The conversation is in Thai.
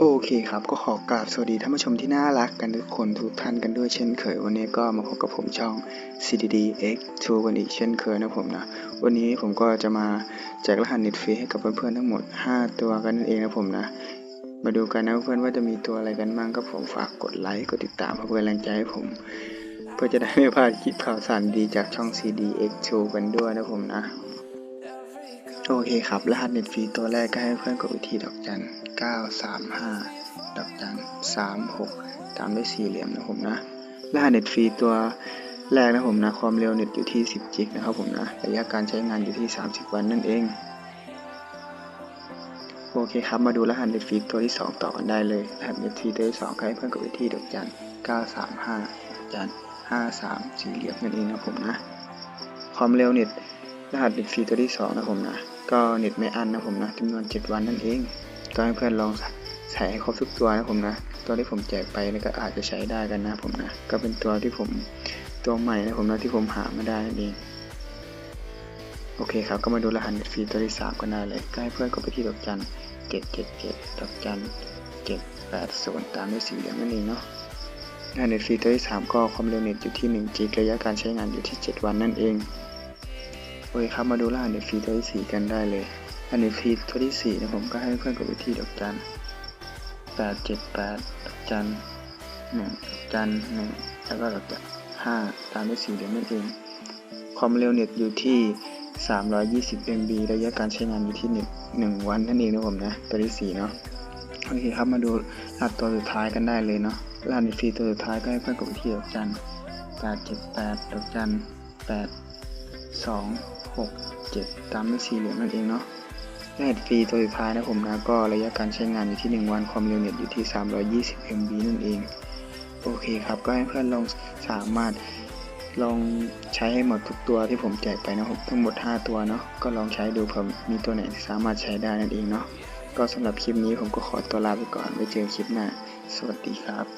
โอเคครับก็ขอกราบสวัสดีท่านผู้ชมที่น่ารักกันทุกคนทุกท่านกันด้วยเช่นเคย วันนี้ก็มาพบกับผมช่อง CDD X2 กันอีกเช่นเคยนะผมนะ วันนี้ผมก็จะมาแจกรหัสเน็ตฟรีให้กับเพื่อนๆทั้งหมด 5 ตัวกันนั่นเองนะผมนะ มาดูกันนะเพื่อนว่าจะมีตัวอะไรกันบ้างก็ผมฝากกดไลค์กดติดตามเพื่อเป็นแรงใจให้ผม เพื่อจะได้ไม่พลาดคลิปข่าวสารดีจากช่อง CDX2 กันด้วยนะผมนะ โอเคครับ รหัสเน็ตฟรีตัวแรกก็ให้เพื่อนกดไปที่ดอกจัน935ดอกจัน36ตามด้วยสี่เหลี่ยมนะผมนะ รหัสเน็ตฟรีตัวแรกนะผมนะ ความเร็วเน็ตอยู่ที่ 10 จิกนะครับผมนะ ระยะการใช้งานอยู่ที่ 30 วันนั่นเอง โอเคครับ มาดูรหัสเน็ตฟรีตัวที่ 2 ต่อกันได้เลย รหัสเน็ตฟรีตัวที่2ก็ให้เพื่อนกดไปที่ดอกจัน935ดอกจัน53สี่เหลี่ยมนั่นเองนะผมนะ ความเร็วเน็ตรหัสเน็ตฟรีตัวที่สองนะผมนะ ก็เน็ตไม่อันนะผมนะจำนวน 7 วันนั่นเอง ก็ให้เพื่อนลองใส่ให้ครบทุกตัวนะผมนะ ตัวที่ผมแจกไปนี่ก็อาจจะใช้ได้กันนะผมนะ ก็เป็นตัวที่ผมตัวใหม่นะผมนะที่ผมหามาได้นั่นเอง โอเคครับ ก็มาดูรหัสเน็ตฟรีตัวที่สามกันได้เลย ก็ให้เพื่อนกดไปที่ดอกจันเจ็ดเจ็ดเจ็ดดอกจันเจ็ดแปดศูนย์ตามด้วยสี่เหลี่ยมนั่นเองเนาะรหัสเน็ตฟรีตัวที่สามก็ความเร็วเน็ตอยู่ที่1 g ระยะการใช้งานอยู่ที่ 7 วันนั่นเอง โอเคครับมาดูรหัสเน็ตฟรีตัวที่ 4 กันได้เลยรหัสเน็ตฟรีตัวที่ 4 นะผมก็ให้เพื่อนกดไปที่ดอกจัน878ดอกจัน1ดอกจัน1แล้วก็ดอกจัน5ตามด้วยสี่เหลี่ยมนั่นเอง ความเร็วเน็ตอยู่ที่ 320 MB ระยะการใช้งานอยู่ที่เน็ต1วันนั่นเองนะผมนะ ตัวที่ 4 เนาะโอเคครับมาดูรหัสตัวสุดท้ายกันได้เลยเนาะรหัสเน็ตฟรีตัวสุดท้ายก็ให้เพื่อนกดไปที่ดอกจัน878ดอกจัน8สอง หกเจ็ดตามด้วยสี่เหลี่ยมนั่นเองเนาะรหัสฟรีตัวสุดท้ายนะผมนะก็ระยะการใช้งานอยู่ที่ 1 วันความเร็วเน็ตอยู่ที่ 320 MB นั่นเอง โอเคครับ ก็ให้เพื่อนลองสามารถลองใช้ให้หมดทุกตัวที่ผมแจกไปนะครับทั้งหมด 5 ตัวเนาะก็ลองใช้ดูเผื่อมีตัวไหนที่สามารถใช้ได้นั่นเองเนาะก็สำหรับคลิปนี้ผมก็ขอตัวลาไปก่อนไว้เจอคลิปหน้า สวัสดีครับ